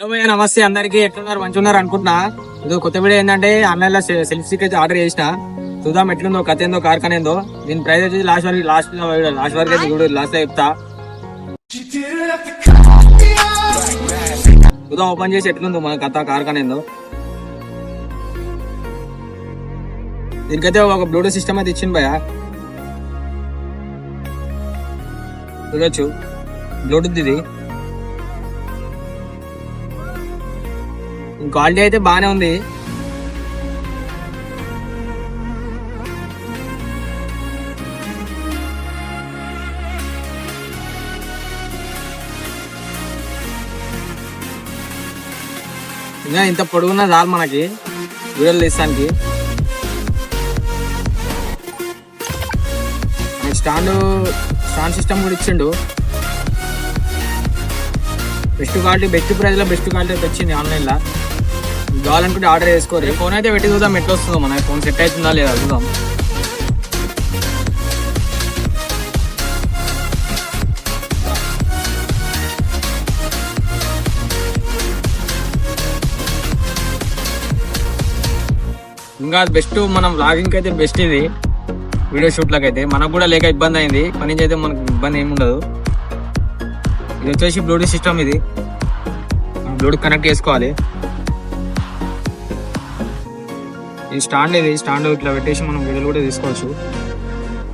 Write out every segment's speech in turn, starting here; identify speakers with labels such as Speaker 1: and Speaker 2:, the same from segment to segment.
Speaker 1: Hello నమస్తే అందరికి. ఎట్లున్నారు? మంచిగా ఉన్నారు అనుకుంటున్నా? ఇది కొత్త వీడియో ఏంటంటే ఆన్లైన్లో సెల్ఫ్ స్టిక్ అయితే ఆర్డర్ చేసిన. చూద్దాం ఎట్లుందో కథ ఏందో కార్ఖాన ఏందో. దీని ప్రైస్ వచ్చి లాస్ట్ వరకు లాస్ట్ లాస్ట్ వరకు అయితే చూడు లాస్ట్ చెప్తా. చూద్దాం ఓపెన్ చేసి ఎట్లుందో మన కథ కార్ఖాన ఏందో. దీనికైతే ఒక బ్లూటూత్ సిస్టమ్ అయితే ఇచ్చింది భయ చూడొచ్చు. బ్లూటూత్ ఇది. క్వాలిటీ అయితే బాగానే ఉంది. ఇంకా ఇంత పొడుగున్న చాలు మనకి వీడియోలు తీస్తానికి. స్టాండ్ స్టాండ్ సిస్టమ్ కూడా ఇచ్చిండు. బెస్ట్ క్వాలిటీ బెస్ట్ ప్రైస్లో బెస్ట్ క్వాలిటీ అయితే వచ్చింది ఆన్లైన్లో కావాలనుకుంటే ఆర్డర్ చేసుకోరు. ఫోన్ అయితే పెట్టి చూద్దాం ఎట్లా వస్తుందో మన ఫోన్ సెట్ అవుతుందా లేదా చూద్దాం ఇంకా బెస్ట్ మనం లాగింగ్ అయితే బెస్ట్ ఇది. వీడియో షూట్లకు అయితే మనకు కూడా లేక ఇబ్బంది అయింది. పని నుంచి అయితే మనకు ఇబ్బంది ఏమి ఉండదు ఇది వచ్చేసి బ్లూటూత్ సిస్టమ్ ఇది. బ్లూటూత్ కనెక్ట్ చేసుకోవాలి. ఈ స్టాండ్ ఇది స్టాండ్ ఇట్లా పెట్టేసి మనం వీడియోలు కూడా తీసుకోవచ్చు.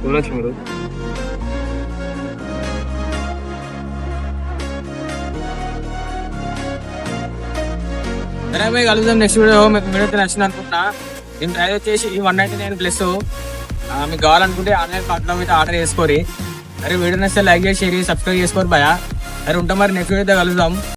Speaker 1: చూడొచ్చు మీరు. సరే పోయి కలుద్దాం నెక్స్ట్ వీడియో మీకు వీడియో నచ్చింది అనుకుంటున్నా దీని ప్రైస్ వచ్చేసి వన్ నైన్టీ నైన్ ప్లస్ మీకు కావాలనుకుంటే ఆన్లైన్ కార్ట్లో అయితే ఆర్డర్ చేసుకోరి. మరి వీడియో నచ్చితే లైక్ చేసి షేర్ చేసి సబ్స్క్రైబ్ చేసుకోరు భయా అరే ఉంటాం మరి నెక్స్ట్ అయితే కలుద్దాం.